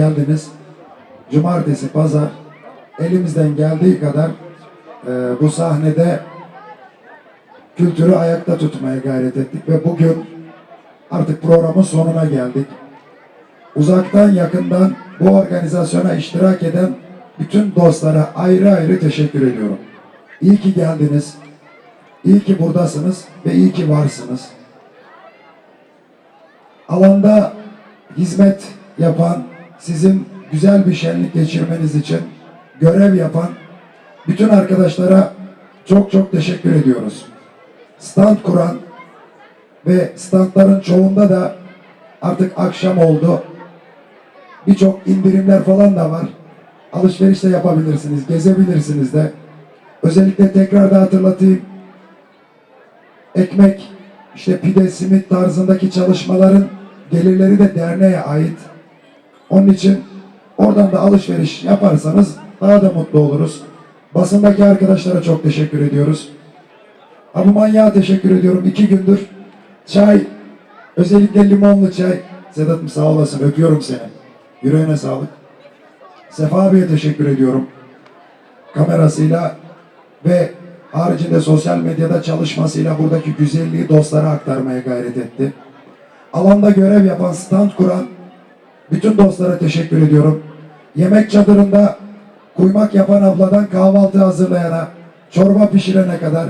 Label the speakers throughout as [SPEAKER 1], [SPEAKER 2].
[SPEAKER 1] geldiniz. Cumartesi, pazar elimizden geldiği kadar e, bu sahnede kültürü ayakta tutmaya gayret ettik ve bugün artık programın sonuna geldik. Uzaktan yakından bu organizasyona iştirak eden bütün dostlara ayrı ayrı teşekkür ediyorum. İyi ki geldiniz. İyi ki buradasınız ve iyi ki varsınız. Alanda hizmet yapan, sizin güzel bir şenlik geçirmeniz için görev yapan bütün arkadaşlara çok çok teşekkür ediyoruz. Stand kuran ve standların çoğunda da artık akşam oldu. Birçok indirimler falan da var. Alışveriş de yapabilirsiniz, gezebilirsiniz de. Özellikle tekrar da hatırlatayım. Ekmek, işte pide, simit tarzındaki çalışmaların gelirleri de derneğe ait. Onun için oradan da alışveriş yaparsanız daha da mutlu oluruz. Basındaki arkadaşlara çok teşekkür ediyoruz. Abu Manyak'a teşekkür ediyorum. İki gündür çay, özellikle limonlu çay. Sedat'ım sağ olasın, öpüyorum seni. Yüreğine sağlık. Sefa abiye teşekkür ediyorum. Kamerasıyla ve haricinde sosyal medyada çalışmasıyla buradaki güzelliği dostlara aktarmaya gayret etti. Alanda görev yapan, stand kuran bütün dostlara teşekkür ediyorum. Yemek çadırında kuymak yapan abladan kahvaltı hazırlayana, çorba pişirene kadar,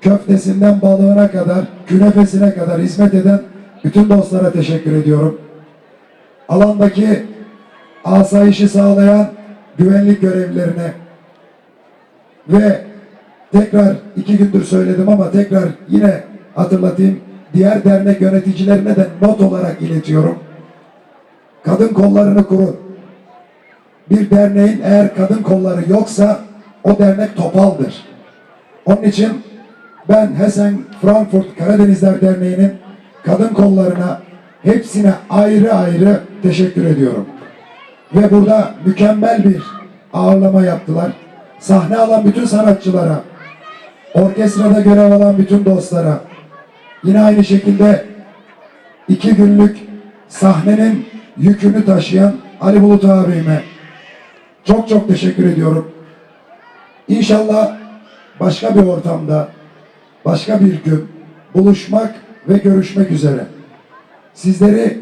[SPEAKER 1] köftesinden balığına kadar, künefesine kadar hizmet eden bütün dostlara teşekkür ediyorum. Alandaki asayişi sağlayan güvenlik görevlilerine ve tekrar iki gündür söyledim ama tekrar yine hatırlatayım. Diğer dernek yöneticilerine de not olarak iletiyorum. Kadın kollarını kurun. Bir derneğin eğer kadın kolları yoksa o dernek topaldır. Onun için ben Hessen Frankfurt Karadenizler Derneği'nin kadın kollarına hepsine ayrı ayrı teşekkür ediyorum. Ve burada mükemmel bir ağırlama yaptılar. Sahne alan bütün sanatçılara, orkestrada görev alan bütün dostlara, yine aynı şekilde iki günlük sahnenin yükünü taşıyan Ali Bulut abime çok çok teşekkür ediyorum. İnşallah başka bir ortamda, başka bir gün buluşmak ve görüşmek üzere. Sizleri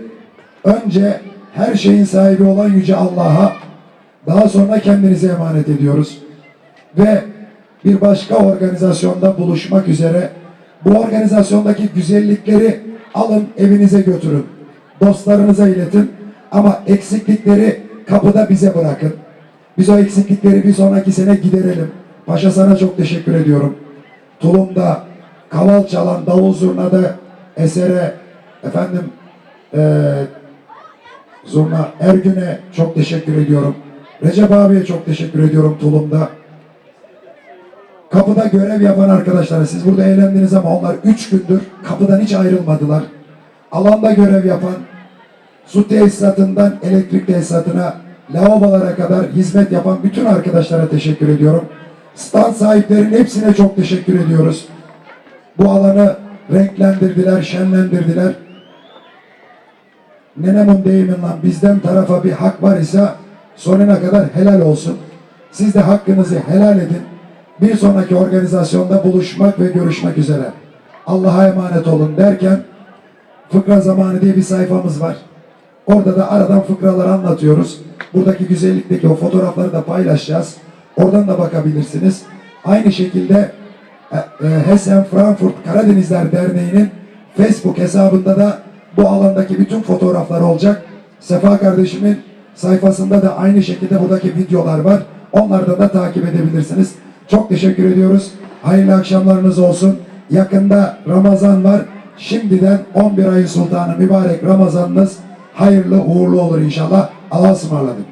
[SPEAKER 1] önce her şeyin sahibi olan Yüce Allah'a, daha sonra kendinize emanet ediyoruz. Ve bir başka organizasyonda buluşmak üzere bu organizasyondaki güzellikleri alın evinize götürün. Dostlarınıza iletin ama eksiklikleri kapıda bize bırakın. Biz o eksiklikleri bir sonraki sene giderelim. Paşa sana çok teşekkür ediyorum. Tulum'da, kaval çalan, davul zurnada, esere, efendim, eee Zurna Ergün'e çok teşekkür ediyorum. Recep abiye çok teşekkür ediyorum Tulum'da. Kapıda görev yapan arkadaşlara siz burada eğlendiniz ama onlar üç gündür kapıdan hiç ayrılmadılar. Alanda görev yapan su tesisatından elektrik tesisatına lavabolara kadar hizmet yapan bütün arkadaşlara teşekkür ediyorum. Stand sahiplerinin hepsine çok teşekkür ediyoruz. Bu alanı renklendirdiler, şenlendirdiler. Nenemin deyiminden bizden tarafa bir hak var ise sonuna kadar helal olsun. Siz de hakkınızı helal edin. Bir sonraki organizasyonda buluşmak ve görüşmek üzere. Allah'a emanet olun derken fıkra zamanı diye bir sayfamız var. Orada da aradan fıkraları anlatıyoruz. Buradaki güzellikteki o fotoğrafları da paylaşacağız. Oradan da bakabilirsiniz. Aynı şekilde e, e, Hessen Frankfurt Karadenizler Derneği'nin Facebook hesabında da bu alandaki bütün fotoğraflar olacak. Sefa kardeşimin sayfasında da aynı şekilde buradaki videolar var. Onlardan da takip edebilirsiniz. Çok teşekkür ediyoruz. Hayırlı akşamlarınız olsun. Yakında Ramazan var. Şimdiden 11 ayın sultanı mübarek Ramazanınız hayırlı uğurlu olur inşallah. Allah'a ısmarladık.